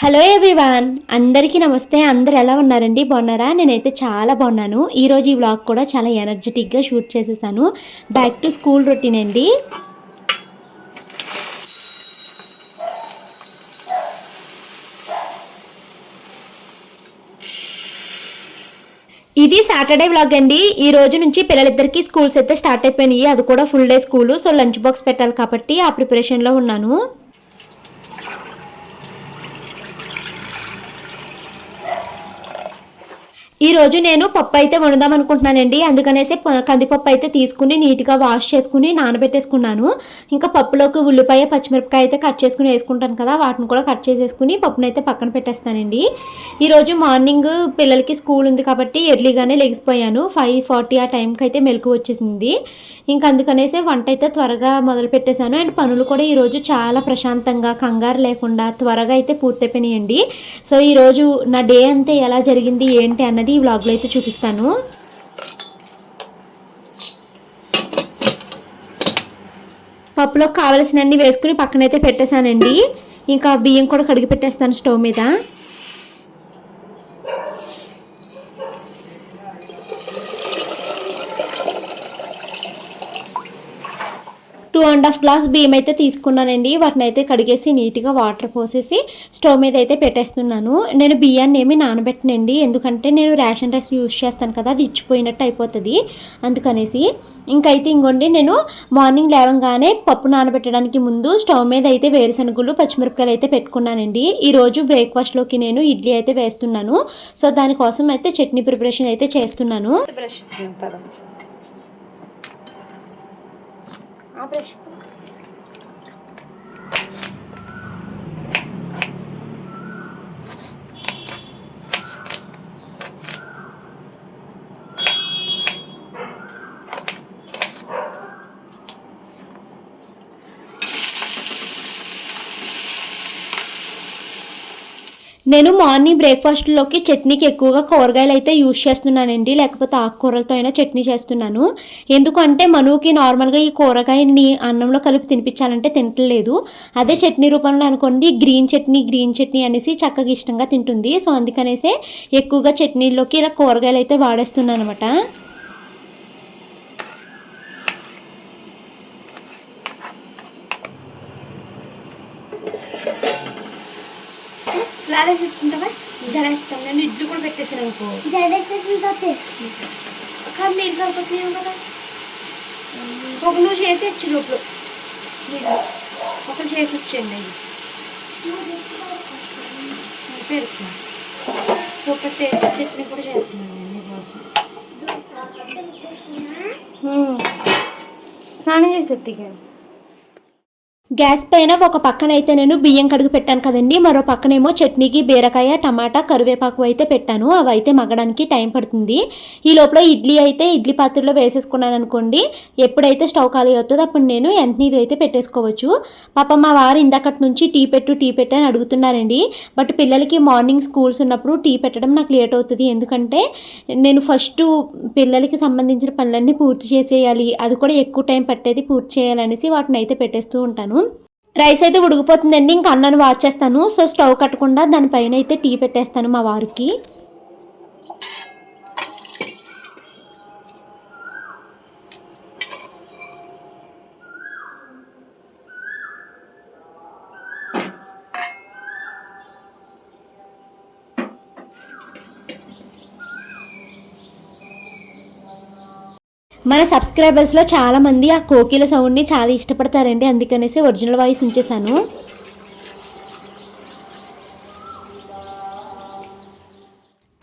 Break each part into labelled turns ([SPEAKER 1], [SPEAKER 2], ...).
[SPEAKER 1] Hello everyone అందరికీ నమస్తే. అందరు ఎలా ఉన్నారండి? బాగున్నారా? నేనైతే చాలా బాగున్నాను. ఈరోజు ఈ వ్లాగ్ కూడా చాలా ఎనర్జెటిక్గా షూట్ చేసేసాను. బ్యాక్ టు స్కూల్ రొటీన్ అండి. ఇది సాటర్డే వ్లాగ్ అండి. ఈ రోజు నుంచి పిల్లలిద్దరికీ స్కూల్స్ అయితే స్టార్ట్ అయిపోయినాయి. అది కూడా full day school so lunch box పెట్టాలి కాబట్టి ఆ ప్రిపరేషన్లో ఉన్నాను. ఈ రోజు నేను పప్పు అయితే వండుదాం అనుకుంటున్నానండి. అందుకనేసి ప- కందిపప్పు అయితే తీసుకుని నీట్గా వాష్ చేసుకుని నానబెట్టేసుకున్నాను. ఇంకా పప్పులోకి ఉల్లిపాయ పచ్చిమిరపకాయ అయితే కట్ చేసుకుని వేసుకుంటాను కదా వాటిని కూడా కట్ చేసేసుకుని పప్పును అయితే పక్కన పెట్టేస్తానండి. ఈరోజు మార్నింగ్ పిల్లలకి స్కూల్ ఉంది కాబట్టి ఎర్లీగానే లెగిసిపోయాను ఫైవ్ ఫార్టీ ఆ టైంకి అయితే మెలకు వచ్చేసింది. ఇంకా అందుకనేసి వంట అయితే త్వరగా మొదలు పెట్టేశాను. అండ్ పనులు కూడా ఈరోజు చాలా ప్రశాంతంగా కంగారు లేకుండా త్వరగా అయితే పూర్తయిపోయినాయండి. సో ఈరోజు నా డే అంతా ఎలా జరిగింది ఏంటి అన్నది ఈ వ్లాగ్లో అయితే చూపిస్తాను. పప్పులో కావలసినన్ని వేసుకుని పక్కనైతే పెట్టేశానండి. ఇంకా బియ్యం కూడా కడిగి పెట్టేస్తాను స్టవ్ మీద. టూ అండ్ హాఫ్ గ్లాస్ బియ్యం అయితే తీసుకున్నానండి. వాటిని అయితే కడిగేసి నీట్గా వాటర్ పోసేసి స్టవ్ మీద అయితే పెట్టేస్తున్నాను. నేను బియ్యాన్ని ఏమి నానబెట్టనండి. ఎందుకంటే నేను రేషన్ రైస్ యూజ్ చేస్తాను కదా అది ఇచ్చిపోయినట్టు అయిపోతుంది. అందుకనేసి ఇంకైతే ఇంకోండి నేను మార్నింగ్ లేవగానే పప్పు నానబెట్టడానికి ముందు స్టవ్ మీద అయితే వేరుశనగులు పచ్చిమిరపకాయలు అయితే పెట్టుకున్నానండి. ఈరోజు బ్రేక్ఫాస్ట్లోకి నేను ఇడ్లీ అయితే వేస్తున్నాను. సో దానికోసం అయితే చట్నీ ప్రిపరేషన్ అయితే చేస్తున్నాను.
[SPEAKER 2] బ్రష్ పదం ఆ
[SPEAKER 1] నేను మార్నింగ్ బ్రేక్ఫాస్ట్లోకి చట్నీకి ఎక్కువగా కూరగాయలు అయితే యూజ్ చేస్తున్నానండి లేకపోతే ఆకుకూరలతో అయినా చట్నీ చేస్తున్నాను. ఎందుకంటే మనువుకి నార్మల్గా ఈ కూరగాయని అన్నంలో కలిపి తినిపించాలంటే తినట్లేదు. అదే చట్నీ రూపంలో అనుకోండి గ్రీన్ చట్నీ గ్రీన్ చట్నీ అనేసి చక్కగా ఇష్టంగా తింటుంది. సో అందుకనేసే ఎక్కువగా చట్నీలోకి ఇలా కూరగాయలు అయితే వాడేస్తున్నాను అనమాట
[SPEAKER 2] లాలేసి తీసుకుంటావా జడేస్తాం నేను ఇడ్లు కూడా పెట్టేసాను అనుకో.
[SPEAKER 3] జడేసేసిన తర్వాత వేసుకుంటా
[SPEAKER 2] కానీ నీళ్ళు కలుపుతున్నావు కదా? ఒక నువ్వు చేసి ఇచ్చి లోపల. ఒకరు చేసి వచ్చేయండి అవి పెరుగు సూపర్ టేస్ట్ చట్నీ కూడా చేస్తున్నాను నేను నీకోసం. స్నానం చేసి ఎత్తిగాను
[SPEAKER 1] గ్యాస్ పైన ఒక పక్కన అయితే నేను బియ్యం కడుగు పెట్టాను కదండి మరో పక్కనేమో చట్నీకి బీరకాయ టమాటా కరివేపాకు అయితే పెట్టాను. అవి అయితే మగ్గడానికి టైం పడుతుంది. ఈ లోపల ఇడ్లీ అయితే ఇడ్లీ పాత్రలో వేసేసుకున్నాను అనుకోండి ఎప్పుడైతే స్టవ్ ఖాళీ అవుతుందో అప్పుడు నేను వెంటనే ఇది అయితే పెట్టేసుకోవచ్చు. పాప మా వారు ఇందాకటి నుంచి టీ పెట్టు టీ పెట్టు అని అడుగుతున్నారండి. బట్ పిల్లలకి మార్నింగ్ స్కూల్స్ ఉన్నప్పుడు టీ పెట్టడం నాకు లేట్ అవుతుంది. ఎందుకంటే నేను ఫస్ట్ పిల్లలకి సంబంధించిన పనులన్నీ పూర్తి చేసేయాలి అది కూడా ఎక్కువ టైం పట్టేది పూర్తి చేయాలనేసి వాటిని అయితే పెట్టేస్తూ ఉంటాను. రైస్ అయితే ఉడికిపోతుందండి ఇంకా అన్నాను వాచ్ చేస్తాను. సో స్టవ్ కట్టకుండా దానిపైన అయితే టీ పెట్టేస్తాను మా వారికి. మన సబ్స్క్రైబర్స్లో చాలామంది ఆ కోకిల సౌండ్ని చాలా ఇష్టపడతారండి. అందుకనేసి ఒరిజినల్ వాయిస్ ఉంచేసాను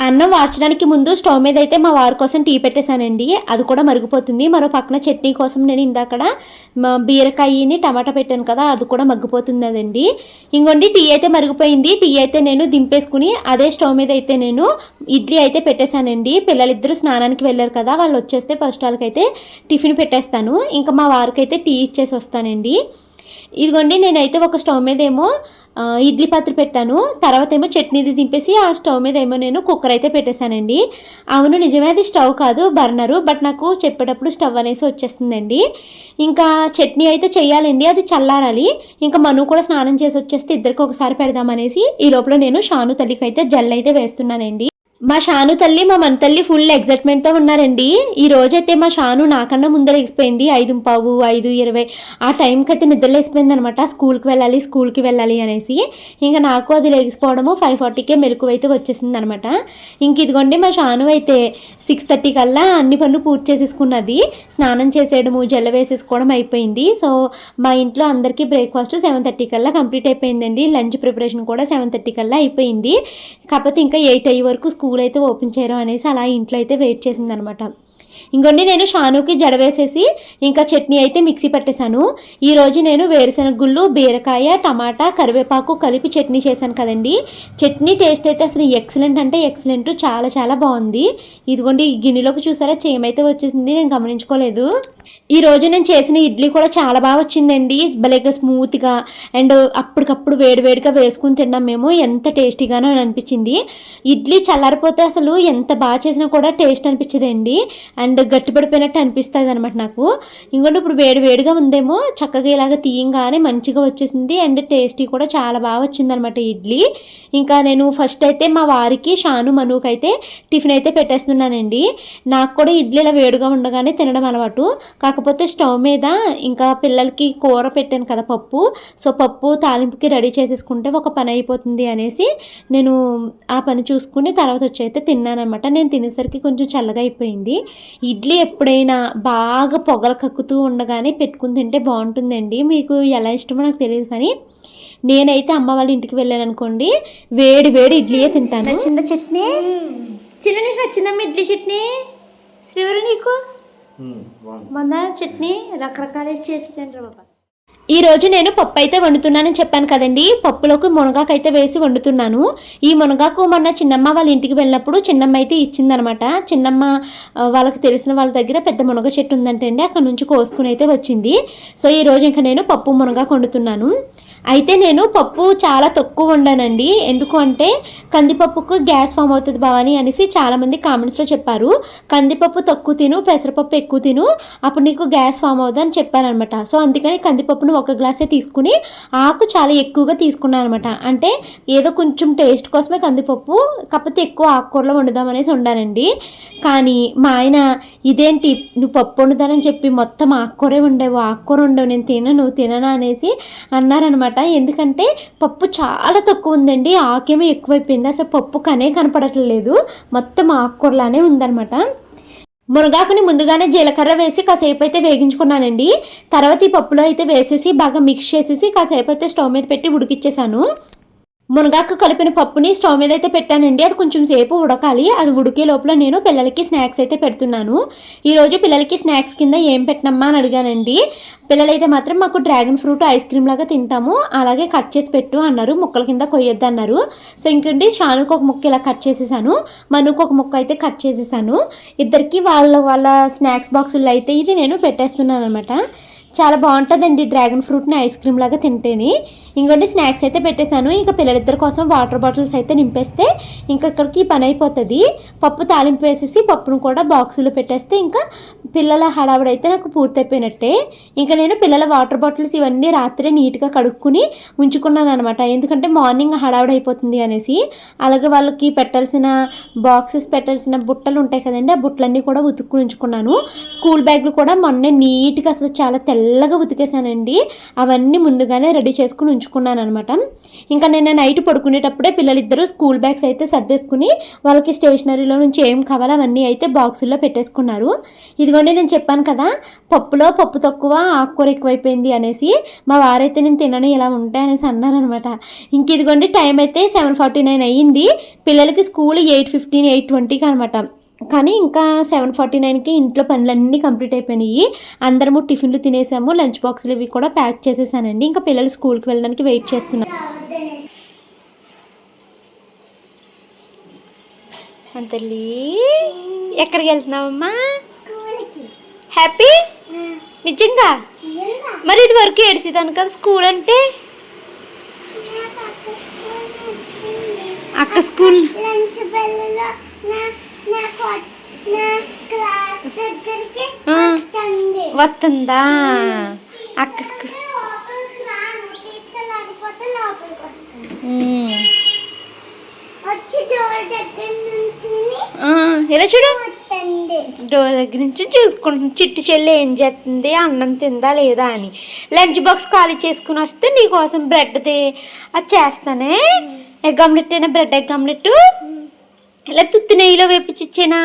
[SPEAKER 1] అన్నం వార్చడానికి ముందు స్టవ్ మీద అయితే మా వారి కోసం టీ పెట్టేశానండి. అది కూడా మరిగిపోతుంది. మరో పక్కన చట్నీ కోసం నేను ఇందాకడ బీరకాయని టమాటా పెట్టాను కదా అది కూడా మగ్గిపోతుంది అదండి. ఇంకోండి టీ అయితే మరిగిపోయింది. టీ అయితే నేను దింపేసుకుని అదే స్టవ్ మీద అయితే నేను ఇడ్లీ అయితే పెట్టేశానండి. పిల్లలిద్దరూ స్నానానికి వెళ్ళారు కదా వాళ్ళు వచ్చేస్తే ఫస్ట్ వాళ్ళకైతే టిఫిన్ పెట్టేస్తాను. ఇంకా మా వారికి అయితే టీ ఇచ్చేసి వస్తానండి. ఇదిగోండి నేనైతే ఒక స్టవ్ మీద ఏమో ఇడ్లీ పాత్ర పెట్టాను. తర్వాత ఏమో చట్నీది దింపేసి ఆ స్టవ్ మీద ఏమో నేను కుక్కర్ అయితే పెట్టేశానండి. అవును నిజమే అది స్టవ్ కాదు బర్నరు బట్ నాకు చెప్పేటప్పుడు స్టవ్ అనేసి వచ్చేస్తుందండి. ఇంకా చట్నీ అయితే చేయాలండి అది చల్లారాలి. ఇంకా మను కూడా స్నానం చేసి వచ్చేస్తే ఇద్దరికి ఒకసారి పెడదామనేసి ఈ లోపల నేను షాను తల్లికి అయితే జల్ అయితే వేస్తున్నానండి. మా షాను తల్లి మా మన తల్లి ఫుల్ ఎగ్జైట్మెంట్తో ఉన్నారండి. ఈ రోజైతే మా షాను నాకన్నా ముందర లేచిపోయింది. ఐదు పావు ఐదు ఇరవై. ఆ టైంకి అయితే నిద్ర లేచిపోయింది అనమాట స్కూల్కి వెళ్ళాలి స్కూల్కి వెళ్ళాలి అనేసి. ఇంకా నాకు అది లేచిపోవడము ఫైవ్ ఫార్టీకే మెలకు అయితే వచ్చేసింది అనమాట ఇంక ఇదిగోండి మా షాను అయితే సిక్స్ థర్టీ కల్లా అన్ని పనులు పూర్తి చేసేసుకున్నది. స్నానం చేసేయడము జల్ల వేసేసుకోవడం అయిపోయింది. సో మా ఇంట్లో అందరికీ బ్రేక్ఫాస్ట్ సెవెన్ థర్టీ కల్లా కంప్లీట్ అయిపోయిందండి. లంచ్ ప్రిపరేషన్ కూడా సెవెన్ థర్టీ కల్లా అయిపోయింది. కాకపోతే ఇంకా ఎయిట్ అయ్యే వరకు స్కూల్ అయితే ఓపెన్ చేయరు అనేసి అలా ఇంట్లో అయితే వెయిట్ చేసిందనమాట. ఇంకోండి నేను షానుకి జడ వేసేసి ఇంకా చట్నీ అయితే మిక్సీ పెట్టేశాను. ఈరోజు నేను వేరుశనగ గుళ్ళు బీరకాయ టమాటా కరివేపాకు కలిపి చట్నీ చేశాను కదండి. చట్నీ టేస్ట్ అయితే అసలు ఎక్సలెంట్ అంటే ఎక్సలెంట్ చాలా చాలా బాగుంది. ఇదిగోండి ఈ గిన్నెలోకి చూసారా చేయమైతే వచ్చేసింది నేను గమనించుకోలేదు. ఈ రోజు నేను చేసిన ఇడ్లీ కూడా చాలా బాగా వచ్చిందండి. భలేగా స్మూత్గా అండ్ అప్పటికప్పుడు వేడివేడిగా వేసుకుని తిన్నాం మేము. ఎంత టేస్టీగానో అని అనిపించింది. ఇడ్లీ చల్లారిపోతే అసలు ఎంత బాగా చేసినా కూడా టేస్ట్ అనిపించదండి. అండ్ గట్టిపడిపోయినట్టు అనిపిస్తుంది అనమాట నాకు. ఇంకోటి ఇప్పుడు వేడి వేడిగా ఉందేమో చక్కగా ఇలాగ తీయంగానే మంచిగా వచ్చేసింది అండ్ టేస్టీ కూడా చాలా బాగా వచ్చిందనమాట ఇడ్లీ. ఇంకా నేను ఫస్ట్ అయితే మా వారికి షాను మనుకు అయితే టిఫిన్ అయితే పెట్టేస్తున్నానండి. నాకు కూడా ఇడ్లీ ఇలా వేడిగా ఉండగానే తినడం అలవాటు. కాకపోతే స్టవ్ మీద ఇంకా పిల్లలకి కూర పెట్టాను కదా పప్పు. సో పప్పు తాలింపుకి రెడీ చేసేసుకుంటే ఒక పని అయిపోతుంది అనేసి నేను ఆ పని చూసుకుని తర్వాత వచ్చి అయితే తిన్నానమాట నేను తినేసరికి కొంచెం చల్లగా అయిపోయింది. ఇడ్లీ ఎప్పుడైనా బాగా పొగలు కక్కుతూ ఉండగానే పెట్టుకుని తింటే బాగుంటుందండి. మీకు ఎలా ఇష్టమో నాకు తెలియదు కానీ నేనైతే అమ్మ వాళ్ళ ఇంటికి వెళ్ళాను అనుకోండి వేడి వేడి ఇడ్లీయే తింటాను. నచ్చిందా చట్నీ? చిన్న నీకు నచ్చిందమ్మా ఇడ్లీ చట్నీ? శ్రీవరు నీకు? మొన్న చట్నీ రకరకాల వేసి చేసేసాను రా బాబా. ఈ రోజు నేను పప్పు అయితే వండుతున్నానని చెప్పాను కదండి. పప్పులోకి మునగాకు అయితే వేసి వండుతున్నాను. ఈ మునగాకు మొన్న చిన్నమ్మ వాళ్ళ ఇంటికి వెళ్ళినప్పుడు చిన్నమ్మ అయితే ఇచ్చిందనమాట. చిన్నమ్మ వాళ్ళకి తెలిసిన వాళ్ళ దగ్గర పెద్ద మునగ చెట్టు ఉందంటే అండి అక్కడ నుంచి కోసుకుని అయితే వచ్చింది. సో ఈ రోజు ఇంకా నేను పప్పు మునగాకు వండుతున్నాను. అయితే నేను పప్పు చాలా తక్కువ వండానండి. ఎందుకు అంటే కందిపప్పుకు గ్యాస్ ఫామ్ అవుతుంది భవాని అనేసి చాలామంది కామెంట్స్లో చెప్పారు. కందిపప్పు తక్కువ తిను పెసరపప్పు ఎక్కువ తిను అప్పుడు నీకు గ్యాస్ ఫామ్ అవుతుందని అని చెప్పారనమాట. సో అందుకని కందిపప్పును ఒక గ్లాసే తీసుకుని ఆకు చాలా ఎక్కువగా తీసుకున్నాను అనమాట అంటే ఏదో కొంచెం టేస్ట్ కోసమే కందిపప్పు కాకపోతే ఎక్కువ ఆకుకూరలో వండుదాం అనేసి వండానండి. కానీ మా ఆయన ఇదేంటి నువ్వు పప్పు వండుతానని చెప్పి మొత్తం ఆకుకూరే ఉండేవు ఆకుకూర ఉండవు నేను తినను తినను అనేసి అన్నారనమాట. ఎందుకంటే పప్పు చాలా తక్కువ ఉందండి. ఆకేమో ఎక్కువైపోయింది. అసలు పప్పు కనే కనపడట్లేదు. మొత్తం ఆకుకూరలానే ఉందన్నమాట. మునగాకుని ముందుగానే జీలకర్ర వేసి కాసేపు అయితే వేగించుకున్నానండి. తర్వాత ఈ పప్పులో అయితే వేసేసి బాగా మిక్స్ చేసేసి కాసేపు అయితే స్టవ్ మీద పెట్టి ఉడికిచ్చేసాను. మునగాకు కలిపిన పప్పుని స్టవ్ మీద అయితే పెట్టానండి. అది కొంచెం సేపు ఉడకాలి. అది ఉడికే లోపల నేను పిల్లలకి స్నాక్స్ అయితే పెడుతున్నాను. ఈరోజు పిల్లలకి స్నాక్స్ కింద ఏం పెట్టినమ్మా అని అడిగానండి. పిల్లలైతే మాత్రం మాకు డ్రాగన్ ఫ్రూట్ ఐస్ క్రీమ్ లాగా తింటాము. అలాగే కట్ చేసి పెట్టు అన్నారు. ముక్కల కింద కొయ్యొద్దు అన్నారు. సో ఇంకండి షానుకు ఒక ముక్క ఇలా కట్ చేసేసాను. మనుకు ఒక ముక్క అయితే కట్ చేసేసాను. ఇద్దరికి వాళ్ళ వాళ్ళ స్నాక్స్ బాక్సుల్లో అయితే ఇది నేను పెట్టేస్తున్నాను అనమాట చాలా బాగుంటుందండి డ్రాగన్ ఫ్రూట్ని ఐస్ క్రీమ్ లాగా తింటేనే. ఇంకోటి స్నాక్స్ అయితే పెట్టేశాను. ఇంకా పిల్లలిద్దరి కోసం వాటర్ బాటిల్స్ అయితే నింపేస్తే ఇంకా ఇక్కడికి పని అయిపోతుంది పప్పు తాలింపు వేసేసి పప్పును కూడా బాక్సులో పెట్టేస్తే ఇంకా పిల్లల హడావిడి అయితే నాకు పూర్తయిపోయినట్టే. ఇంకా నేను పిల్లల వాటర్ బాటిల్స్ ఇవన్నీ రాత్రే నీట్గా కడుక్కుని ఉంచుకున్నాను అనమాట ఎందుకంటే మార్నింగ్ హడావిడి అయిపోతుంది అనేసి. అలాగే వాళ్ళకి పెట్టాల్సిన బాక్సెస్ పెట్టాల్సిన బుట్టలు ఉంటాయి కదండి ఆ బుట్టలన్నీ కూడా ఉతుక్కుని ఉంచుకున్నాను. స్కూల్ బ్యాగ్లు కూడా మొన్నే నీట్గా అసలు చాలా తెల్లగా ఉతికేసానండి అవన్నీ ముందుగానే రెడీ చేసుకుని ఉంచుకున్నాను అనమాట ఇంకా నేను నైట్ పడుకునేటప్పుడే పిల్లలిద్దరూ స్కూల్ బ్యాగ్స్ అయితే సర్దేసుకుని వాళ్ళకి స్టేషనరీలో నుంచి ఏం కావాలో అవన్నీ అయితే బాక్సుల్లో పెట్టేసుకున్నారు. ఇదిగోండి నేను చెప్పాను కదా పప్పులో పప్పు తక్కువ ఆకుకూర ఎక్కువైపోయింది అనేసి మా వారైతే నేను తినను ఇలా ఉంటాయి అనేసి అన్నారనమాట ఇంక ఇదిగోండి టైం అయితే సెవెన్ ఫార్టీ నైన్ అయ్యింది. పిల్లలకి స్కూల్ ఎయిట్ ఫిఫ్టీన్ ఎయిట్ ట్వంటీకి అనమాట కానీ ఇంకా సెవెన్ ఫార్టీ నైన్కి ఇంట్లో పనులన్నీ కంప్లీట్ అయిపోయినాయి. అందరము టిఫిన్లు తినేసాము లంచ్ బాక్సులు ఇవి కూడా ప్యాక్ చేసేసానండి. ఇంకా పిల్లలు స్కూల్కి వెళ్ళడానికి వెయిట్ చేస్తున్నాం అంతలీ ఎక్కడికి వెళ్తున్నావమ్మా? హ్యాపీ నిజంగా? మరి ఇది వరకు ఏడిసేదాను కదా స్కూల్ అంటే? అక్క స్కూల్ వస్తుందా. అక్క ఇలా చూడు. డోర్ దగ్గర నుంచి చూసుకుంటుంది. చిట్టు చెల్లి ఏం చేస్తుంది? అన్నం తిందా లేదా అని. లంచ్ బాక్స్ ఖాళీ చేసుకుని వస్తే నీకోసం బ్రెడ్ ది అది చేస్తానే. ఎగ్ ఆమ్లెట్ అయినా బ్రెడ్ ఎగ్ ఆమ్లెట్? ఇలా తుత్తి నెయ్యిలో వేపించిచ్చేనా?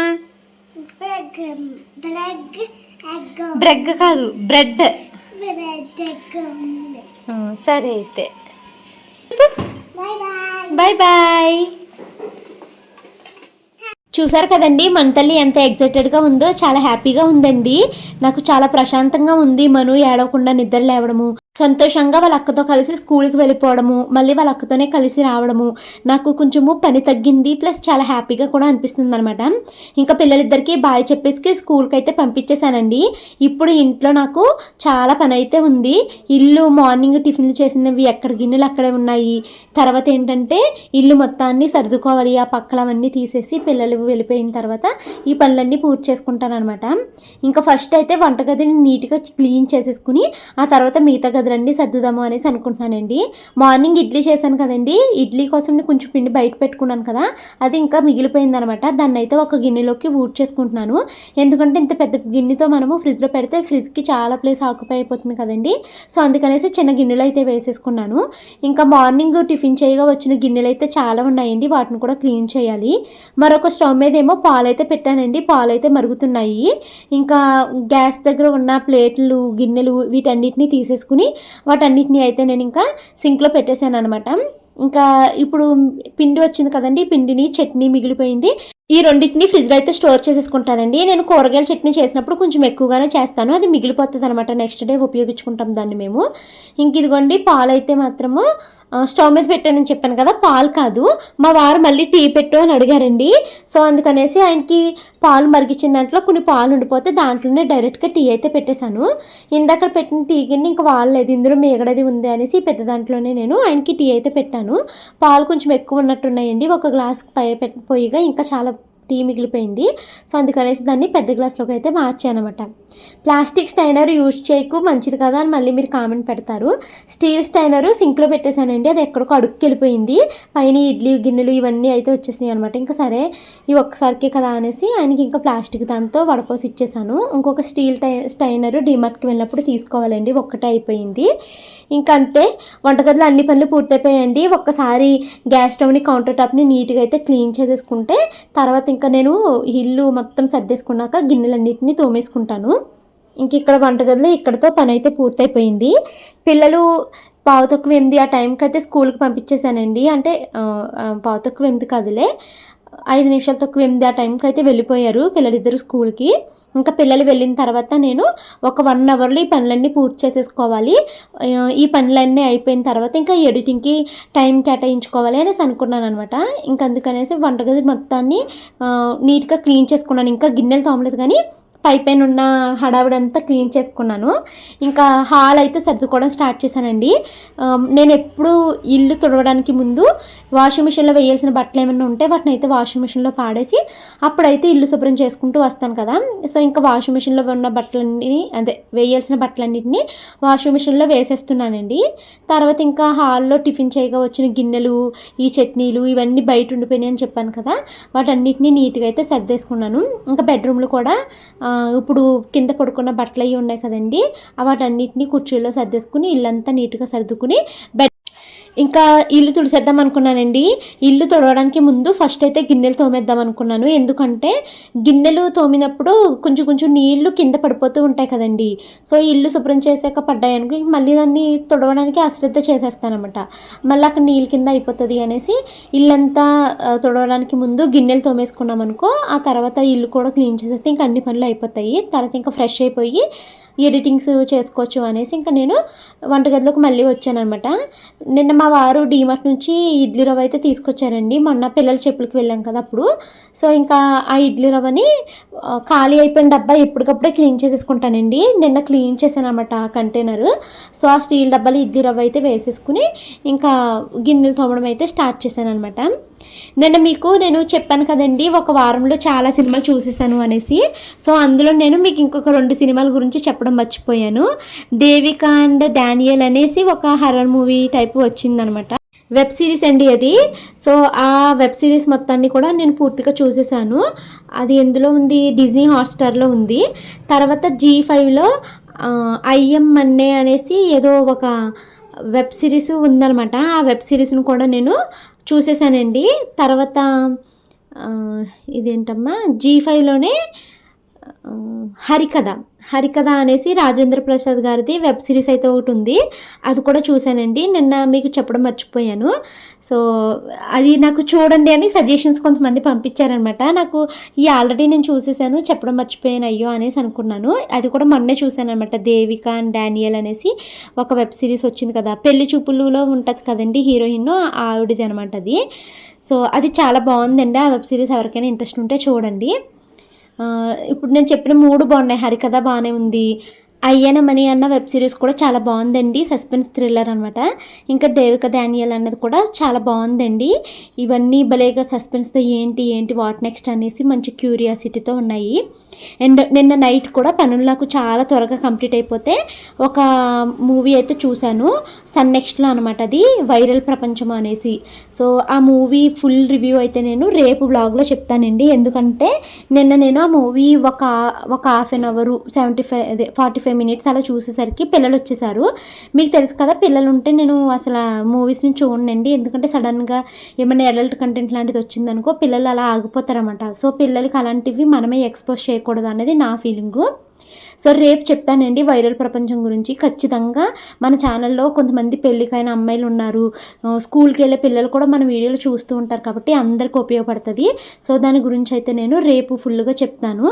[SPEAKER 3] బ్రెగ్
[SPEAKER 1] కాదు బ్రెడ్. సరే అయితే.
[SPEAKER 3] Bye bye.
[SPEAKER 1] Bye bye. చూసారు కదండి మన తల్లి ఎంత ఎగ్జైటెడ్గా ఉందో చాలా హ్యాపీగా ఉందండి. నాకు చాలా ప్రశాంతంగా ఉంది మను ఏడవకుండా నిద్ర లేవడము. సంతోషంగా వాళ్ళ అక్కతో కలిసి స్కూల్కి వెళ్ళిపోవడము మళ్ళీ వాళ్ళ అక్కతోనే కలిసి రావడము నాకు కొంచెము పని తగ్గింది ప్లస్ చాలా హ్యాపీగా కూడా అనిపిస్తుంది అనమాట ఇంకా పిల్లలిద్దరికీ బాయ్ చెప్పేసి స్కూల్కి అయితే పంపించేశానండి. ఇప్పుడు ఇంట్లో నాకు చాలా పని అయితే ఉంది. ఇల్లు మార్నింగ్ టిఫిన్లు చేసినవి ఎక్కడ గిన్నెలు అక్కడే ఉన్నాయి. తర్వాత ఏంటంటే ఇల్లు మొత్తాన్ని సర్దుకోవాలి ఆ పక్కల అవన్నీ తీసేసి పిల్లలు వెళ్ళిపోయిన తర్వాత ఈ పనులన్నీ పూర్తి చేసుకుంటాను అనమాట ఇంకా ఫస్ట్ అయితే వంటగదిని నీట్గా క్లీన్ చేసేసుకుని ఆ తర్వాత మిగతా గది రండి సర్దుదాము అనేసి అనుకుంటున్నానండి. మార్నింగ్ ఇడ్లీ చేశాను కదండి. ఇడ్లీ కోసం నేను కొంచెం పిండి బయట పెట్టుకున్నాను కదా. అది ఇంకా మిగిలిపోయిందనమాట. దాన్ని అయితే ఒక గిన్నెలోకి ఊడ్ చేసుకుంటున్నాను. ఎందుకంటే ఇంత పెద్ద గిన్నెతో మనము ఫ్రిడ్జ్లో పెడితే ఫ్రిడ్జ్కి చాలా ప్లేస్ ఆక్యుపై అయిపోతుంది కదండి. సో అందుకనేసి చిన్న గిన్నెలు అయితే వేసేసుకున్నాను. ఇంకా మార్నింగ్ టిఫిన్ చేయగా వచ్చిన గిన్నెలు అయితే చాలా ఉన్నాయండి. వాటిని కూడా క్లీన్ చేయాలి. మరొక స్టవ్ మీద ఏమో పాలు అయితే పెట్టానండి. పాలు అయితే మరుగుతున్నాయి. ఇంకా గ్యాస్ దగ్గర ఉన్న ప్లేట్లు గిన్నెలు వీటన్నిటిని తీసేసుకుని వాటన్నిటిని అయితే నేను ఇంకా సింక్లో పెట్టేశాను అనమాట ఇంకా ఇప్పుడు పిండి వచ్చింది కదండి పిండిని చట్నీ మిగిలిపోయింది. ఈ రెండింటిని ఫ్రిడ్జ్లో అయితే స్టోర్ చేసేసుకుంటానండి. నేను కూరగాయల చట్నీ చేసినప్పుడు కొంచెం ఎక్కువగానే చేస్తాను. అది మిగిలిపోతుంది అనమాట నెక్స్ట్ డే ఉపయోగించుకుంటాం దాన్ని మేము. ఇంక ఇదిగోండి పాలు అయితే మాత్రము స్టవ్ మీద పెట్టానని చెప్పాను కదా పాలు కాదు. మా వారు మళ్ళీ టీ పెట్టు అని అడిగారండి. సో అందుకనేసి ఆయనకి పాలు మరిగించిన దాంట్లో కొన్ని పాలు ఉండిపోతే దాంట్లోనే డైరెక్ట్గా టీ అయితే పెట్టేశాను. ఇందాక పెట్టిన టీ గిన్నె ఇంకా వాడలేదు. ఇందులో మేగడది ఉంది అనేసి పెద్ద దాంట్లోనే నేను ఆయనకి టీ అయితే పెట్టాను. పాలు కొంచెం ఎక్కువ ఉన్నట్టున్నాయండి. ఒక గ్లాస్ పై పెట్ పోయిగా ఇంకా చాలా టీ మిగిలిపోయింది. సో అందుకనేసి దాన్ని పెద్ద గ్లాస్లోకి అయితే మార్చానమాట. అనమాట ప్లాస్టిక్ స్టైనర్ యూజ్ చేయకు మంచిది కదా అని మళ్ళీ మీరు కామెంట్ పెడతారు. స్టీల్ స్టైనర్ సింక్లో పెట్టేశానండి అది ఎక్కడికో అడుక్కి వెళ్ళిపోయింది పైన ఇడ్లీ గిన్నెలు ఇవన్నీ అయితే వచ్చేసినాయి అనమాట ఇంకా సరే ఇవి ఒక్కసారికే కదా అనేసి ఆయనకి ఇంకా ప్లాస్టిక్ దాంతో వడపోసి ఇచ్చేసాను. ఇంకొక స్టీల్ టై స్టైనర్ డిమార్ట్కి వెళ్ళినప్పుడు తీసుకోవాలండి ఒక్కటే అయిపోయింది. ఇంకా వంటగదిలో అన్ని పనులు పూర్తయిపోయాయండి. ఒక్కసారి గ్యాస్ స్టవ్ని కౌంటర్ టాప్ని నీట్గా అయితే క్లీన్ చేసేసుకుంటే తర్వాత ఇంకా నేను ఇల్లు మొత్తం సర్దేసుకున్నాక గిన్నెలన్నింటినీ తోమేసుకుంటాను. ఇంక ఇక్కడ వంటగదిలో ఇక్కడతో పని అయితే పూర్తయిపోయింది. పిల్లలు పావు తక్కువ ఎనిమిది ఆ టైంకి అయితే స్కూల్కి పంపించేశానండి. అంటే పావు తక్కువ ఎనిమిది కదిలే. ఐదు నిమిషాలు తక్కువ ఎనిమిది ఆ టైంకి అయితే వెళ్ళిపోయారు పిల్లలిద్దరు స్కూల్కి ఇంకా పిల్లలు వెళ్ళిన తర్వాత నేను ఒక వన్ అవర్లో ఈ పనులన్నీ పూర్తి చేసేసుకోవాలి. ఈ పనులన్నీ అయిపోయిన తర్వాత ఇంకా ఎడిటింగ్కి టైం కేటాయించుకోవాలి అనేసి అనుకున్నాను అనమాట ఇంకా అందుకనేసి వంటగది మొత్తాన్ని నీట్గా క్లీన్ చేసుకున్నాను. ఇంకా గిన్నెలు తోమలేదు కానీ పై పైన ఉన్న హడావిడంతా క్లీన్ చేసుకున్నాను. ఇంకా హాల్ అయితే సర్దుకోవడం స్టార్ట్ చేశానండి. నేను ఎప్పుడు ఇల్లు తుడవడానికి ముందు వాషింగ్ మిషన్లో వేయాల్సిన బట్టలు ఏమైనా ఉంటే వాటిని అయితే వాషింగ్ మిషన్లో పాడేసి అప్పుడైతే ఇల్లు శుభ్రం చేసుకుంటూ వస్తాను కదా. సో ఇంకా వాషింగ్ మిషన్లో ఉన్న బట్టలన్నీ అదే వేయాల్సిన బట్టలన్నిటిని వాషింగ్ మిషన్లో వేసేస్తున్నానండి. తర్వాత ఇంకా హాల్లో టిఫిన్ చేయగా వచ్చిన గిన్నెలు ఈ చట్నీలు ఇవన్నీ బయట ఉండిపోయినాయి అని చెప్పాను కదా. వాటన్నిటిని నీట్గా అయితే సర్దేసుకున్నాను. ఇంకా బెడ్రూమ్లో కూడా ఇప్పుడు కింద పడుకున్న బట్టలు అవి ఉన్నాయి కదండి వాటన్నిటిని కుర్చీలో సర్దేసుకుని ఇల్లంతా నీట్గా సర్దుకుని బెడ్ ఇంకా ఇల్లు తుడిసేద్దాం అనుకున్నానండి. ఇల్లు తుడవడానికి ముందు ఫస్ట్ అయితే గిన్నెలు తోమేద్దాం అనుకున్నాను. ఎందుకంటే గిన్నెలు తోమినప్పుడు కొంచెం కొంచెం నీళ్ళు కింద పడిపోతూ ఉంటాయి కదండి. సో ఇల్లు శుభ్రం చేసాక పడ్డాయనుకో ఇంక మళ్ళీ దాన్ని తుడవడానికి అశ్రద్ధ చేసేస్తానమాట. మళ్ళీ అక్కడ నీళ్ళు కింద అయిపోతుంది అనేసి ఇల్లంతా తుడవడానికి ముందు గిన్నెలు తోమేసుకున్నాం అనుకో ఆ తర్వాత ఇల్లు కూడా క్లీన్ చేసేస్తే ఇంకా అన్ని పనులు అయిపోతాయి. తర్వాత ఇంకా ఫ్రెష్ అయిపోయి ఎడిటింగ్స్ చేసుకోవచ్చు అనేసి ఇంకా నేను వంటగదిలోకి మళ్ళీ వచ్చానమాట నిన్న మా వారు డీమార్ట్ నుంచి ఇడ్లీ రవ్వ అయితే తీసుకొచ్చారండి. మొన్న పిల్లల చెప్పులకి వెళ్ళాం కదా అప్పుడు. సో ఇంకా ఆ ఇడ్లీ రవ్వని ఖాళీ అయిపోయిన డబ్బా ఎప్పటికప్పుడే క్లీన్ చేసేసుకుంటానండి. నిన్న క్లీన్ చేశాను అనమాట ఆ కంటైనర్. సో ఆ స్టీల్ డబ్బాలో ఇడ్లీ రవ్వ అయితే వేసేసుకుని ఇంకా గిన్నెలు తోమడం అయితే స్టార్ట్ చేశాను అనమాట నిన్న మీకు నేను చెప్పాను కదండి ఒక వారంలో చాలా సినిమాలు చూసేసాను అనేసి. సో అందులో నేను మీకు ఇంకొక రెండు సినిమాల గురించి చెప్పడం మర్చిపోయాను. దేవిక అండ్ డానియల్ అనేసి ఒక హర్రర్ మూవీ టైప్ వచ్చిందనమాట. వెబ్ సిరీస్ అండి అది. సో ఆ వెబ్ సిరీస్ మొత్తాన్ని కూడా నేను పూర్తిగా చూసేసాను అది ఎందులో ఉంది? డిజ్నీ హాట్స్టార్లో ఉంది. తర్వాత జీ ఫైవ్లో ఐఎం అన్నే అనేసి ఏదో ఒక వెబ్ సిరీస్ ఉందన్నమాట. ఆ వెబ్ సిరీస్ను కూడా నేను చూసేసానండి. తర్వాత ఇదేంటమ్మా? జీ ఫైవ్లోనే హరికథ. హరికథ అనేసి రాజేంద్ర ప్రసాద్ గారిది వెబ్ సిరీస్ అయితే ఒకటి ఉంది. అది కూడా చూశానండి. నిన్న మీకు చెప్పడం మర్చిపోయాను. సో అది నాకు చూడండి అని సజెషన్స్ కొంతమంది పంపించారనమాట. నాకు ఈ ఆల్రెడీ నేను చూసేసాను. చెప్పడం మర్చిపోయాను అయ్యో అనేసి అనుకున్నాను. అది కూడా మొన్నే చూశాను అనమాట దేవిక అండ్ డానియల్ అనేసి ఒక వెబ్ సిరీస్ వచ్చింది కదా. పెళ్ళి చూపులులో ఉంటుంది కదండి హీరోయిన్ ఆవిడది అనమాట అది. సో అది చాలా బాగుందండి. ఆ వెబ్ సిరీస్ ఎవరికైనా ఇంట్రెస్ట్ ఉంటే చూడండి. ఇప్పుడు నేను చెప్పిన మూడు బాగున్నాయి. హరికథ బాగానే ఉంది. అయ్యనమణి అన్న వెబ్ సిరీస్ కూడా చాలా బాగుందండి. సస్పెన్స్ థ్రిల్లర్ అనమాట ఇంకా దేవిక దానియల్ అన్నది కూడా చాలా బాగుందండి. ఇవన్నీ భలేగా సస్పెన్స్తో ఏంటి ఏంటి వాట్ నెక్స్ట్ అనేసి మంచి క్యూరియాసిటీతో ఉన్నాయి. అండ్ నిన్న నైట్ కూడా పనులు నాకు చాలా త్వరగా కంప్లీట్ అయిపోతే ఒక మూవీ అయితే చూశాను. సన్ నెక్స్ట్లో అనమాట అది వైరల్ ప్రపంచం అనేసి. సో ఆ మూవీ ఫుల్ రివ్యూ అయితే నేను రేపు బ్లాగ్లో చెప్తానండి. ఎందుకంటే నిన్న నేను ఆ మూవీ ఒక ఒక half an hour seventy five అదే ఫార్టీ ఫైవ్ మినిట్స్ అలా చూసేసరికి పిల్లలు వచ్చేసారు మీకు తెలుసు కదా పిల్లలు ఉంటే నేను అసలు మూవీస్ని చూడనండి. ఎందుకంటే సడన్గా ఏమైనా అడల్ట్ కంటెంట్ లాంటిది వచ్చిందనుకో పిల్లలు అలా ఆగిపోతారన్నమాట. సో పిల్లలకి అలాంటివి మనమే ఎక్స్పోజ్ చేయకూడదు అనేది నా ఫీలింగు. సో రేపు చెప్తానండి వైరల్ ప్రపంచం గురించి. ఖచ్చితంగా మన ఛానల్లో కొంతమంది పెళ్ళికైన అమ్మాయిలు ఉన్నారు. స్కూల్కి వెళ్ళే పిల్లలు కూడా మన వీడియోలు చూస్తూ ఉంటారు కాబట్టి అందరికీ ఉపయోగపడుతుంది. సో దాని గురించి అయితే నేను రేపు ఫుల్గా చెప్తాను.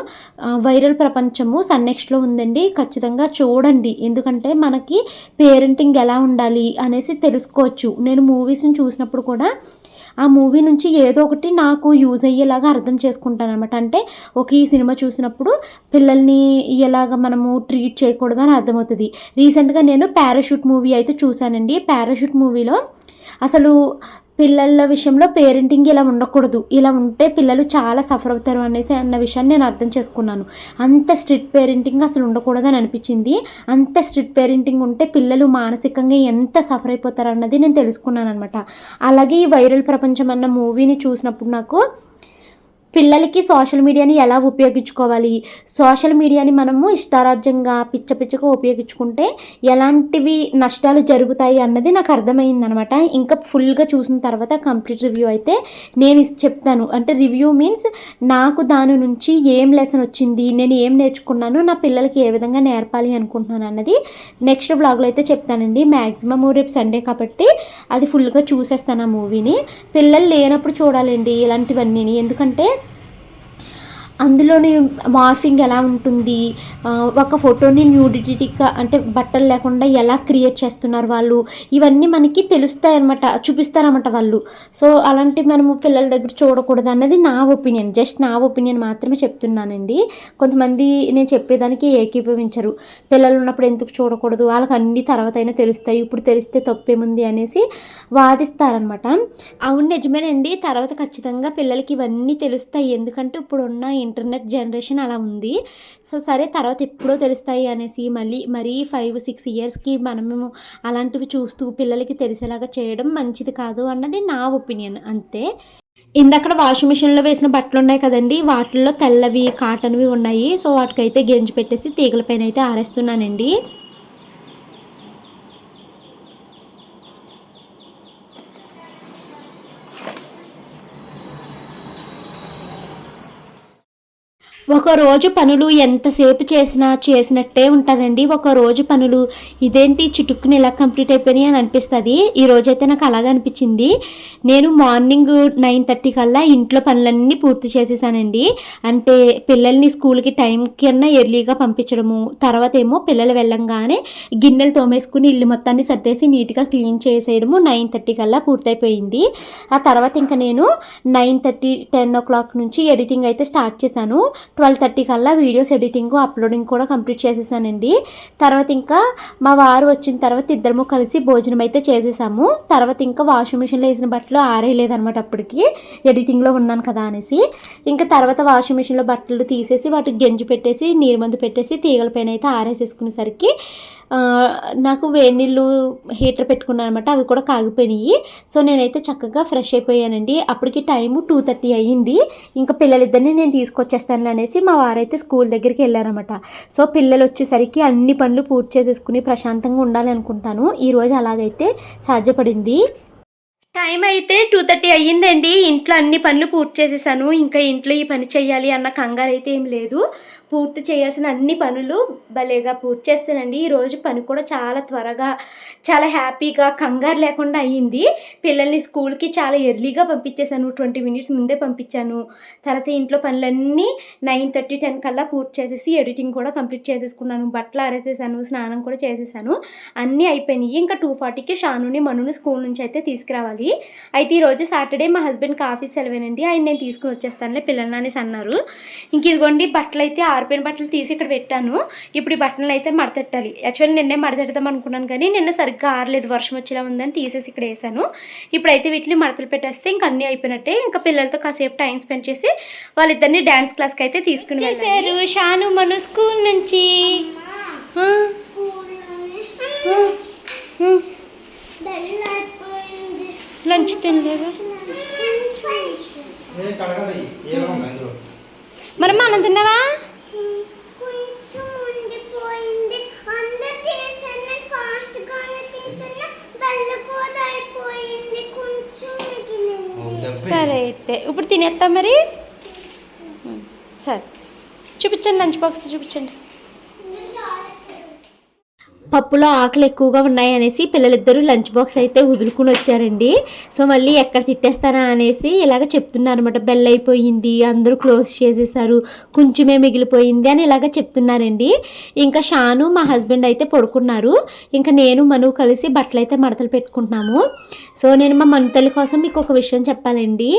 [SPEAKER 1] వైరల్ ప్రపంచము సన్ నెక్స్ట్లో ఉందండి. ఖచ్చితంగా చూడండి. ఎందుకంటే మనకి పేరెంటింగ్ ఎలా ఉండాలి అనేసి తెలుసుకోవచ్చు. నేను మూవీస్ని చూసినప్పుడు కూడా ఆ మూవీ నుంచి ఏదో ఒకటి నాకు యూజ్ అయ్యేలాగా అర్థం చేసుకుంటాను అనమాట అంటే ఒక ఈ సినిమా చూసినప్పుడు పిల్లల్ని ఎలాగ మనము ట్రీట్ చేయకూడదు అని అర్థమవుతుంది. రీసెంట్గా నేను పారాషూట్ మూవీ అయితే చూశానండి. పారాషూట్ మూవీలో అసలు పిల్లల విషయంలో పేరెంటింగ్ ఇలా ఉండకూడదు. ఇలా ఉంటే పిల్లలు చాలా సఫర్ అవుతారు అనేసి అన్న విషయాన్ని నేను అర్థం చేసుకున్నాను. అంత స్ట్రిక్ట్ పేరెంటింగ్ అసలు ఉండకూడదు అని అనిపించింది. అంత స్ట్రిక్ట్ పేరెంటింగ్ ఉంటే పిల్లలు మానసికంగా ఎంత సఫర్ అయిపోతారు అన్నది నేను తెలుసుకున్నాను అనమాట అలాగే ఈ వైరల్ ప్రపంచం అన్న మూవీని చూసినప్పుడు నాకు పిల్లలకి సోషల్ మీడియాని ఎలా ఉపయోగించుకోవాలి? సోషల్ మీడియాని మనము ఇష్టారాజ్యంగా పిచ్చ పిచ్చగా ఉపయోగించుకుంటే ఎలాంటివి నష్టాలు జరుగుతాయి అన్నది నాకు అర్థమైందనమాట. ఇంకా ఫుల్గా చూసిన తర్వాత కంప్లీట్ రివ్యూ అయితే నేను చెప్తాను. అంటే రివ్యూ మీన్స్ నాకు దాని నుంచి ఏం లెసన్ వచ్చింది నేను ఏం నేర్చుకున్నాను నా పిల్లలకి ఏ విధంగా నేర్పాలి అనుకుంటున్నాను అన్నది నెక్స్ట్ వ్లాగ్లో అయితే చెప్తానండి. మ్యాక్సిమం రేపు సండే కాబట్టి అది ఫుల్గా చూసేస్తాను ఆ మూవీని. పిల్లలు లేనప్పుడు చూడాలండి ఇలాంటివన్నీ ఎందుకంటే అందులోని మార్ఫింగ్ ఎలా ఉంటుంది? ఒక ఫోటోని న్యూడిటీగా అంటే బట్టలు లేకుండా ఎలా క్రియేట్ చేస్తున్నారు వాళ్ళు? ఇవన్నీ మనకి తెలుస్తాయి అనమాట చూపిస్తారన్నమాట వాళ్ళు. సో అలాంటి మనము పిల్లల దగ్గర చూడకూడదు అన్నది నా ఒపీనియన్ జస్ట్ నా ఒపీనియన్ మాత్రమే చెప్తున్నానండి. కొంతమంది నేను చెప్పేదానికి ఏకీభవించరు. పిల్లలు ఉన్నప్పుడు ఎందుకు చూడకూడదు? వాళ్ళకి అన్ని తర్వాత అయినా తెలుస్తాయి. ఇప్పుడు తెలిస్తే తప్పేముంది అనేసి వాదిస్తారనమాట అవును నిజమేనండి. తర్వాత ఖచ్చితంగా పిల్లలకి ఇవన్నీ తెలుస్తాయి. ఎందుకంటే ఇప్పుడు ఉన్న ఇంటర్నెట్ జనరేషన్ అలా ఉంది. సో సరే తర్వాత ఎప్పుడో తెలుస్తాయి అనేసి మళ్ళీ మరీ ఫైవ్ సిక్స్ ఇయర్స్కి మనము అలాంటివి చూస్తూ పిల్లలకి తెలిసేలాగా చేయడం మంచిది కాదు అన్నది నా ఒపీనియన్. అంతే. ఇందక్కడ వాషింగ్ మిషన్లో వేసిన బట్టలు ఉన్నాయి కదండి. వాటిల్లో తెల్లవి కాటన్వి ఉన్నాయి. సో వాటికైతే గెంజి పెట్టేసి తీగల పైన అయితే ఆరేస్తున్నానండి. ఒక రోజు పనులు ఎంతసేపు చేసినా చేసినట్టే ఉంటుందండి. ఒక రోజు పనులు ఇదేంటి చిటుక్కుని ఇలా కంప్లీట్ అయిపోయినాయి అని అనిపిస్తుంది. ఈ రోజైతే నాకు అలాగ అనిపించింది. నేను మార్నింగ్ నైన్ థర్టీ కల్లా ఇంట్లో పనులన్నీ పూర్తి చేసేసానండి. అంటే పిల్లల్ని స్కూల్కి టైం కన్నా ఎర్లీగా పంపించడము తర్వాత ఏమో పిల్లలు వెళ్ళంగానే గిన్నెలు తోమేసుకుని ఇల్లు మొత్తాన్ని సర్దేసి నీట్గా క్లీన్ చేసేయడము నైన్ థర్టీ కల్లా పూర్తయిపోయింది. ఆ తర్వాత ఇంకా నేను nine thirty ten o'clock నుంచి ఎడిటింగ్ అయితే స్టార్ట్ చేశాను. ట్వెల్వ్ థర్టీ కల్లా వీడియోస్ ఎడిటింగ్ అప్లోడింగ్ కూడా కంప్లీట్ చేసేసానండి. తర్వాత ఇంకా మా వారు వచ్చిన తర్వాత ఇద్దరము కలిసి భోజనం అయితే చేసేసాము. తర్వాత ఇంకా వాషింగ్ మిషన్లో వేసిన బట్టలు ఆరేయలేదనమాట అప్పటికి. ఎడిటింగ్లో ఉన్నాను కదా అనేసి. ఇంకా తర్వాత వాషింగ్ మిషన్లో బట్టలు తీసేసి వాటికి గెంజి పెట్టేసి నీరు మందు పెట్టేసి తీగల పైన అయితే ఆరేసేసుకునేసరికి నాకు వేడి నీళ్ళు హీటర్ పెట్టుకున్నాను అనమాట అవి కూడా కాగిపోయినాయి. సో నేనైతే చక్కగా ఫ్రెష్ అయిపోయానండి. అప్పటికి టైము టూ థర్టీ అయ్యింది. ఇంకా పిల్లలిద్దరిని నేను తీసుకొచ్చేస్తాను అనేసి మా వారైతే స్కూల్ దగ్గరికి వెళ్ళారనమాట సో పిల్లలు వచ్చేసరికి అన్ని పనులు పూర్తి చేసేసుకుని ప్రశాంతంగా ఉండాలి అనుకుంటాను ఈరోజు అలాగైతే సాధ్యపడింది. టైం అయితే టూ థర్టీ అయ్యిందండి. ఇంట్లో అన్ని పనులు పూర్తి చేసేసాను. ఇంకా ఇంట్లో ఈ పని చేయాలి అన్న కంగారు అయితే ఏం లేదు. పూర్తి చేయాల్సిన అన్ని పనులు భలేగా పూర్తి చేస్తానండి. ఈరోజు పని కూడా చాలా త్వరగా చాలా హ్యాపీగా కంగారు లేకుండా అయ్యింది. పిల్లల్ని స్కూల్కి చాలా ఎర్లీగా పంపించేశాను. ట్వంటీ మినిట్స్ ముందే పంపించాను. తర్వాత ఇంట్లో పనులన్నీ నైన్ థర్టీ టెన్ కల్లా పూర్తి చేసేసి ఎడిటింగ్ కూడా కంప్లీట్ చేసేసుకున్నాను. బట్టలు ఆరేసేసాను. స్నానం కూడా చేసేసాను. అన్నీ అయిపోయినాయి. ఇంకా టూ ఫార్టీకి షానుని మనుని స్కూల్ నుంచి అయితే తీసుకురావాలి. అయితే ఈరోజు సాటర్డే మా హస్బెండ్కి ఆఫీస్ సెలవేనండి. ఆయన నేను తీసుకుని వచ్చేస్తానులే పిల్లల్ని అనేసి అన్నారు. ఇంక ఇదిగోండి బట్టలు అయితే ఆరిపోయిన బట్టలు తీసి ఇక్కడ పెట్టాను. ఇప్పుడు ఈ బట్టలు అయితే మడతెట్టాలి యాక్చువల్లీ నిన్నే మడతెడదాం అనుకున్నాను కానీ నిన్న సరిగ్గా ఆరలేదు. వర్షం వచ్చేలా ఉందని తీసేసి ఇక్కడ వేసాను. ఇప్పుడైతే వీటిని మడతలు పెట్టేస్తే ఇంక అన్నీ అయిపోయినట్టే. ఇంకా పిల్లలతో కాసేపు టైం స్పెండ్ చేసి వాళ్ళిద్దరిని డ్యాన్స్ క్లాస్కి అయితే తీసుకుని చేశారు? షాను మను స్కూల్ నుంచి
[SPEAKER 3] స్కూల్లోనే
[SPEAKER 1] ఆ, ఆ.
[SPEAKER 3] బెల్ అయిపోయింది
[SPEAKER 1] లంచ్ తినలేదు? మరి మనం తిన్నావా? సరే అయితే. ఇప్పుడు తినేస్తాం మరి? సరే. చూపించండి లంచ్ బాక్స్ చూపించండి. పప్పులో ఆకలి ఎక్కువగా ఉన్నాయి అనేసి పిల్లలిద్దరూ లంచ్ బాక్స్ అయితే వదులుకుని వచ్చారండి. సో మళ్ళీ ఎక్కడ తిట్టేస్తానా అనేసి ఇలాగ చెప్తున్నారు అనమాట బెల్ అయిపోయింది అందరూ క్లోజ్ చేసేసారు కొంచెమే మిగిలిపోయింది అని ఇలాగ చెప్తున్నారండి. ఇంకా షాను మా హస్బెండ్ అయితే పడుకున్నారు. ఇంకా నేను మను కలిసి బట్టలు అయితే మడతలు పెట్టుకుంటున్నాము. సో నేను మా మనుతల్లి కోసం మీకు ఒక విషయం చెప్పాలండి.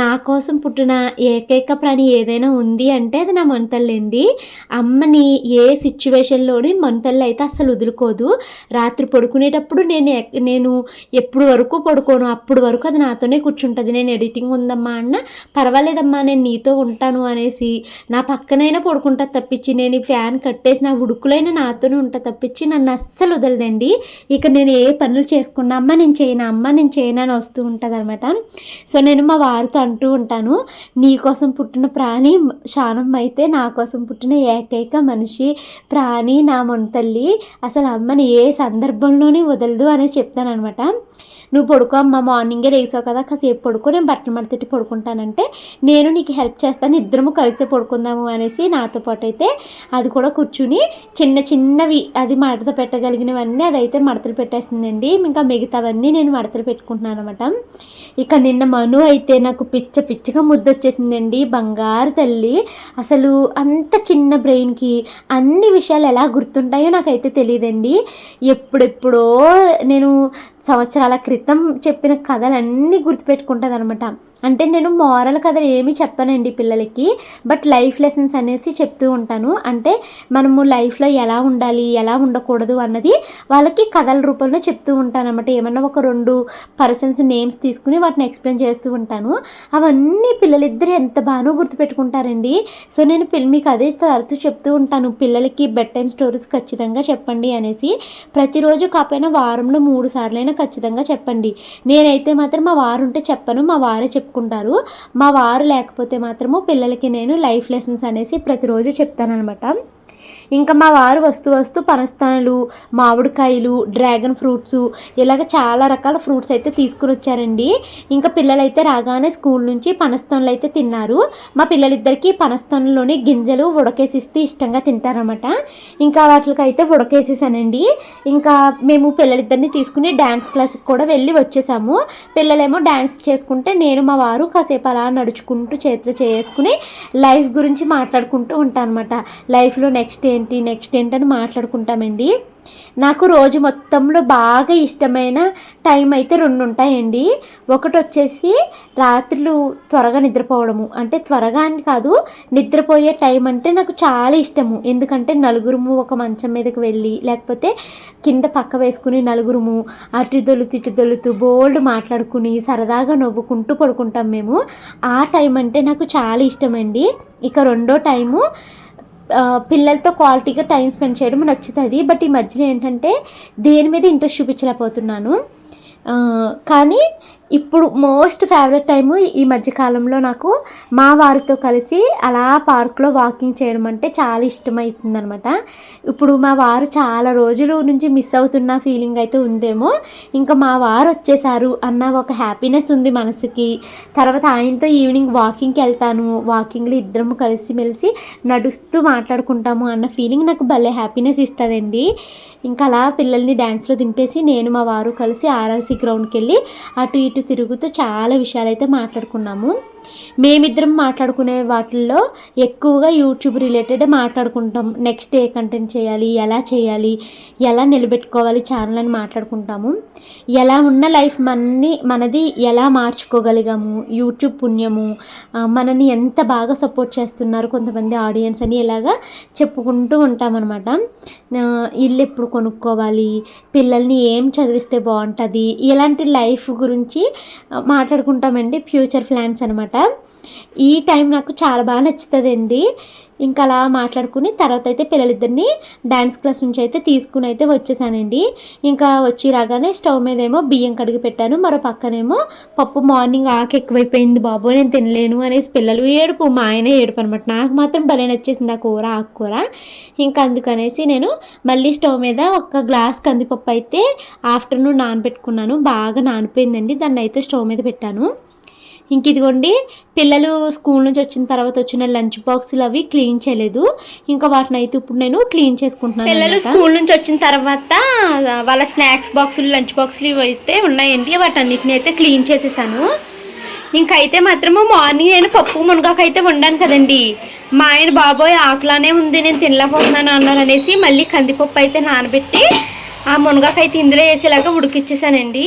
[SPEAKER 1] నా కోసం పుట్టిన ఏకైక ప్రాణి ఏదైనా ఉంది అంటే అది నా మనుతల్లి అండి. అమ్మని ఏ సిచ్యువేషన్లోని మనుతల్లి అయితే అస్సలు పడుకోదు. రాత్రి పడుకునేటప్పుడు నేను ఎక్- నేను ఎప్పుడు వరకు పడుకోను అప్పుడు వరకు అది నాతోనే కూర్చుంటుంది. నేను ఎడిటింగ్ ఉందమ్మా అన్న పర్వాలేదమ్మా నేను నీతో ఉంటాను అనేసి నా పక్కనైనా పడుకుంటా తప్పించి నేను ఈ ఫ్యాన్ కట్టేసి నా ఉడుకులైనా నాతోనే ఉంటా తప్పించి నన్ను అస్సలు వదలదండి. ఇక నేను ఏ పనులు చేసుకున్నా అమ్మ నేను చేయను అమ్మ నేను చేయను అని వస్తూ ఉంటుంది అనమాట సో నేను మా వారితో అంటూ ఉంటాను నీ కోసం పుట్టిన ప్రాణి శానం అయితే నా కోసం పుట్టిన ఏకైక మనిషి ప్రాణి నా మొంతల్లి అసలు అమ్మని ఏ సందర్భంలోనే వదలదు అనేసి చెప్తాను అనమాట నువ్వు పడుకో అమ్మ మార్నింగే లేసావు కదా కాసేపు పడుకో నేను బట్టలు మడతెట్టి పడుకుంటానంటే నేను నీకు హెల్ప్ చేస్తాను ఇద్దరము కలిసి పడుకుందాము అనేసి నాతో పాటు అయితే అది కూడా కూర్చుని చిన్న చిన్నవి అది మడత పెట్టగలిగినవన్నీ అదైతే మడతలు పెట్టేస్తుందండి. ఇంకా మిగతావన్నీ నేను మడతలు పెట్టుకుంటున్నాను అనమాట ఇక నిన్న మను అయితే నాకు పిచ్చ పిచ్చగా ముద్దొచ్చేసిందండి. బంగారు తల్లి అసలు అంత చిన్న బ్రెయిన్కి అన్ని విషయాలు ఎలా గుర్తుంటాయో నాకైతే తెలియదండి. ఎప్పుడెప్పుడో నేను సంవత్సరాల క్రితం చెప్పిన కథలన్నీ గుర్తుపెట్టుకుంటుంది అనమాట అంటే నేను మోరల్ కథలు ఏమీ చెప్పనండి పిల్లలకి. బట్ లైఫ్ లెసన్స్ అనేసి చెప్తూ ఉంటాను. అంటే మనము లైఫ్లో ఎలా ఉండాలి ఎలా ఉండకూడదు అన్నది వాళ్ళకి కథల రూపంలో చెప్తూ ఉంటాను అనమాట ఏమన్నా ఒక రెండు పర్సన్స్ నేమ్స్ తీసుకుని వాటిని ఎక్స్ప్లెయిన్ చేస్తూ ఉంటాను. అవన్నీ పిల్లలిద్దరు ఎంత బాగానో గుర్తుపెట్టుకుంటారండి. సో నేను పిల్ల మీకు అదే తరచూ చెప్తూ ఉంటాను. పిల్లలకి బెడ్ టైం స్టోరీస్ ఖచ్చితంగా చెప్పండి అనేసి. ప్రతిరోజు కాకపోయినా వారంలో మూడు సార్లైనా ఖచ్చితంగా చెప్పండి. నేనైతే మాత్రం మా వారు ఉంటే చెప్పను మా వారే చెప్పుకుంటారు. మా వారు లేకపోతే మాత్రము పిల్లలకి నేను లైఫ్ లెసన్స్ అనేసి ప్రతిరోజు చెప్తానమాట ఇంకా మా వారు వస్తూ వస్తూ పనస్తనలు మామిడికాయలు డ్రాగన్ ఫ్రూట్స్ ఇలాగ చాలా రకాల ఫ్రూట్స్ అయితే తీసుకుని వచ్చారండి. ఇంకా పిల్లలైతే రాగానే స్కూల్ నుంచి పనస్తనలు అయితే తిన్నారు. మా పిల్లలిద్దరికీ పనస్తనలోని గింజలు ఉడకేసిస్తే ఇష్టంగా తింటారన్నమాట. ఇంకా వాటికైతే ఉడకేసేసానండి ఇంకా మేము పిల్లలిద్దరిని తీసుకుని డ్యాన్స్ క్లాస్కి కూడా వెళ్ళి వచ్చేసాము. పిల్లలేమో డ్యాన్స్ చేసుకుంటే నేను మా వారు కాసేపు అలా నడుచుకుంటూ చేతులు చేసుకుని లైఫ్ గురించి మాట్లాడుకుంటూ ఉంటాను అనమాట లైఫ్లో నెక్స్ట్ ఏంటి నెక్స్ట్ ఏంటి అని మాట్లాడుకుంటామండి. నాకు రోజు మొత్తంలో బాగా ఇష్టమైన టైం అయితే రెండు ఉంటాయండి ఒకటి వచ్చేసి రాత్రులు త్వరగా నిద్రపోవడము. అంటే త్వరగా అని కాదు నిద్రపోయే టైం అంటే నాకు చాలా ఇష్టము. ఎందుకంటే నలుగురుము ఒక మంచం మీదకి వెళ్ళి లేకపోతే కింద పక్క వేసుకుని నలుగురుము అటు దొలుతు ఇటు దొలుతూ బోల్డ్ మాట్లాడుకుని సరదాగా నవ్వుకుంటూ పడుకుంటాం మేము. ఆ టైం అంటే నాకు చాలా ఇష్టమండి. ఇక రెండో టైము పిల్లలతో క్వాలిటీగా టైం స్పెండ్ చేయడం నచ్చుతుంది. బట్ ఈ మధ్యన ఏంటంటే దేని మీద ఇంట్రెస్ట్ చూపించలేకపోతున్నాను. కానీ ఇప్పుడు మోస్ట్ ఫేవరెట్ టైము ఈ మధ్యకాలంలో నాకు మా వారితో కలిసి అలా పార్క్లో వాకింగ్ చేయడం అంటే చాలా ఇష్టమవుతుంది అనమాట ఇప్పుడు మా వారు చాలా రోజుల నుంచి మిస్ అవుతున్న ఫీలింగ్ అయితే ఉందేమో. ఇంకా మా వారు వచ్చేసారు అన్న ఒక హ్యాపీనెస్ ఉంది మనసుకి. తర్వాత ఆయనతో ఈవినింగ్ వాకింగ్కి వెళ్తాను వాకింగ్లో ఇద్దరము కలిసి మెలిసి నడుస్తూ మాట్లాడుకుంటాము అన్న ఫీలింగ్ నాకు భలే హ్యాపీనెస్ ఇస్తుందండి. ఇంకా అలా పిల్లల్ని డ్యాన్స్లో దింపేసి నేను మా వారు కలిసి ఆర్ఆర్సీ గ్రౌండ్కి వెళ్ళి అటు ఇటు తిరుగుతూ చాలా విషయాలు అయితే మాట్లాడుకున్నాము. మేమిద్దరం మాట్లాడుకునే వాటిల్లో ఎక్కువగా యూట్యూబ్ రిలేటెడ్ మాట్లాడుకుంటాం. నెక్స్ట్ ఏ కంటెంట్ చేయాలి ఎలా చేయాలి ఎలా నిలబెట్టుకోవాలి ఛానల్ అని మాట్లాడుకుంటాము. ఎలా ఉన్న లైఫ్ మనని మనది ఎలా మార్చుకోగలిగాము యూట్యూబ్ పుణ్యము మనని ఎంత బాగా సపోర్ట్ చేస్తున్నారు కొంతమంది ఆడియన్స్ అని ఇలాగా చెప్పుకుంటూ ఉంటామన్నమాట. ఇల్లు ఎప్పుడు కొనుక్కోవాలి పిల్లల్ని ఏం చదివిస్తే బాగుంటుంది ఇలాంటి లైఫ్ గురించి మాట్లాడుకుంటామండి. ఫ్యూచర్ ప్లాన్స్ అనమాట ఈ టైం నాకు చాలా బాగా నచ్చుతుందండి. ఇంకా అలా మాట్లాడుకుని తర్వాత అయితే పిల్లలిద్దరిని డ్యాన్స్ క్లాస్ నుంచి అయితే తీసుకుని అయితే వచ్చేసానండి. ఇంకా వచ్చి రాగానే స్టవ్ మీద ఏమో బియ్యం కడిగి పెట్టాను మరో పక్కనేమో పప్పు మార్నింగ్ ఆకు ఎక్కువైపోయింది బాబు నేను తినలేను అనేసి పిల్లలు ఏడుపు మా ఆయన ఏడుపు అనమాట నాకు మాత్రం భలే నచ్చేసింది ఆ కూర ఆకుకూర ఇంకా అందుకనేసి నేను మళ్ళీ స్టవ్ మీద ఒక గ్లాస్ కందిపప్పు అయితే ఆఫ్టర్నూన్ నానబెట్టుకున్నాను బాగా నానిపోయిందండి. దాన్ని అయితే స్టవ్ మీద పెట్టాను. ఇంక ఇదిగోండి పిల్లలు స్కూల్ నుంచి వచ్చిన తర్వాత వచ్చిన లంచ్ బాక్సులు అవి క్లీన్ చేయలేదు. ఇంకా వాటిని అయితే ఇప్పుడు నేను క్లీన్ చేసుకుంటున్నాను
[SPEAKER 2] పిల్లలు. స్కూల్ నుంచి వచ్చిన తర్వాత వాళ్ళ స్నాక్స్ బాక్సులు లంచ్ బాక్సులు ఇవి అయితే ఉన్నాయండి. వాటన్నిటిని అయితే క్లీన్ చేసేసాను. ఇంకా అయితే మాత్రము మార్నింగ్ నేను పప్పు మునగాకు అయితే వండాను కదండి. మా ఆయన బాబోయ్ ఆకులానే ఉంది నేను తినలేకపోతున్నాను అన్నారు అనేసి మళ్ళీ కందిపప్పు అయితే నానబెట్టి ఆ మునగాకు అయితే ఇందులో వేసేలాగా ఉడికిచ్చేసానండి.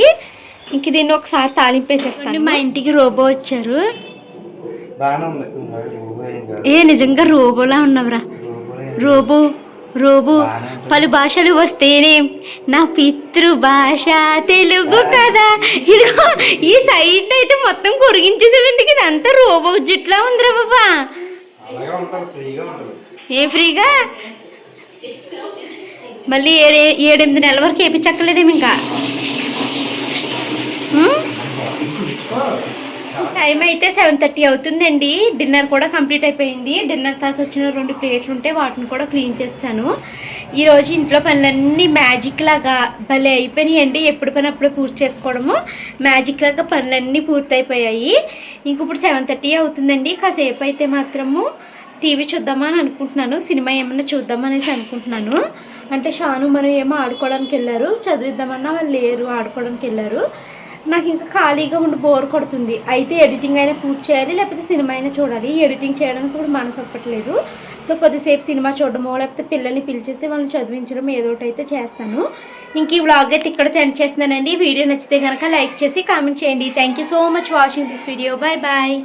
[SPEAKER 2] ఇంక దీన్ని ఒకసారి తాలింపు వేసేస్తాను
[SPEAKER 1] మా ఇంటికి రోబో వచ్చారు.
[SPEAKER 4] ఏం
[SPEAKER 1] నిజంగా రోబోలా ఉన్నవరా? Robo robo. పలు భాషలు వస్తేనే నా పితృ భాష తెలుగు కదా. ఇదిగో ఈ సైట్ అయితే మొత్తం కొరిగించేసేవి ఎందుకు ఇదంతా రోబో జుట్లా ఉందిరా బాబా.
[SPEAKER 4] అలాగే ఉంటుంది ఫ్రీగా ఉంటుంది.
[SPEAKER 1] ఏ ఫ్రీగా? మళ్ళీ ఏడు ఏడెనిమిది నెలల వరకు వేయించక్కర్లేదేమి ఇంకా? టైం అయితే సెవెన్ థర్టీ అవుతుందండి. డిన్నర్ కూడా కంప్లీట్ అయిపోయింది. డిన్నర్ తర్వాత వచ్చిన రెండు ప్లేట్లు ఉంటే వాటిని కూడా క్లీన్ చేస్తాను. ఈరోజు ఇంట్లో పనులన్నీ మ్యాజిక్ లాగా భలే అయిపోయినాయండి. ఎప్పుడు పని అప్పుడు పూర్తి చేసుకోవడము. మ్యాజిక్ లాగా పనులన్నీ పూర్తయిపోయాయి. ఇంక ఇప్పుడు సెవెన్ థర్టీ అవుతుందండి. కాసేపు అయితే మాత్రము టీవీ చూద్దామని అనుకుంటున్నాను. సినిమా ఏమన్నా చూద్దామనేసి అనుకుంటున్నాను. అంటే షాను మనం ఏమో ఆడుకోవడానికి వెళ్ళారు. చదివిద్దామన్నా వాళ్ళు లేరు ఆడుకోవడానికి వెళ్ళారు. నాకు ఇంకా ఖాళీగా ఉండి బోర్ కొడుతుంది. అయితే ఎడిటింగ్ అయినా పూర్తి చేయాలి లేకపోతే సినిమా అయినా చూడాలి. ఎడిటింగ్ చేయడానికి కూడా మనసు ఒప్పట్లేదు. సో కొద్దిసేపు సినిమా చూడడమో లేకపోతే పిల్లల్ని పిలిచేస్తే వాళ్ళని చదివించడం ఏదో ఒకటి అయితే చేస్తాను. ఇంక ఈ వ్లాగ్ అయితే ఇక్కడ ఎండ్ చేస్తున్నానండి. వీడియో నచ్చితే కనుక లైక్ చేసి కామెంట్ చేయండి. Thank you so much watching this video bye bye